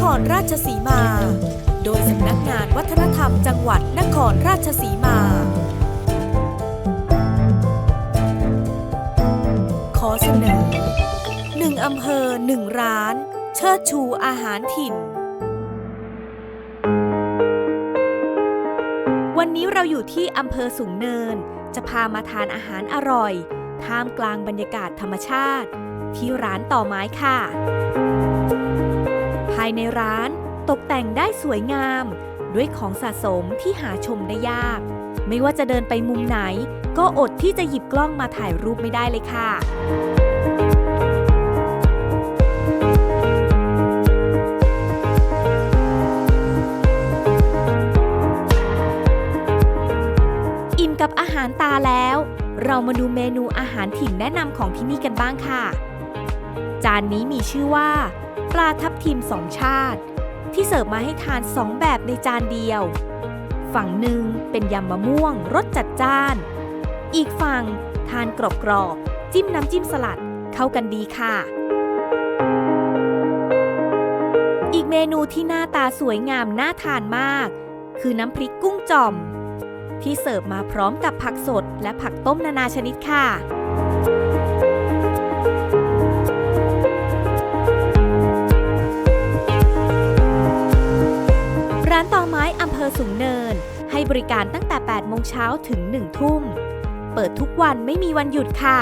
ครราชสีมา โดยสำนักงานวัฒนธรรมจังหวัดนครราชสีมา ขอเสนอหนึ่งอำเภอหนึ่งร้าน เชิดชูอาหารถิ่น วันนี้เราอยู่ที่อำเภอสูงเนิน จะพามาทานอาหารอร่อย ท่ามกลางบรรยากาศธรรมชาติ ที่ร้านต่อไม้ค่ะายในร้าน ตกแต่งได้สวยงาม ด้วยของสะสมที่หาชมได้ยาก ไม่ว่าจะเดินไปมุมไหน ก็อดที่จะหยิบกล้องมาถ่ายรูปไม่ได้เลยค่ะอิ่มกับอาหารตาแล้ว เรามาดูเมนูอาหารถิ่นแนะนำของที่นี่กันบ้างค่ะ จานนี้มีชื่อว่า ปลาทับทิมสองชาติ ที่เสิร์ฟมาให้ทานสองแบบในจานเดียว ฝั่งหนึ่งเป็นยำมะม่วงรสจัดจ้าน อีกฝั่งทานกรอบๆจิ้มน้ำจิ้มสลัดเข้ากันดีค่ะ อีกเมนูที่หน้าตาสวยงามน่าทานมาก คือน้ำพริกกุ้งจ่อม ที่เสิร์ฟมาพร้อมกับผักสดและผักต้มนานาชนิดค่ะ อสูงเนิน ให้บริการตั้งแต่ 8 โมงเช้าถึง 1 ทุ่ม เปิดทุกวันไม่มีวันหยุดค่ะ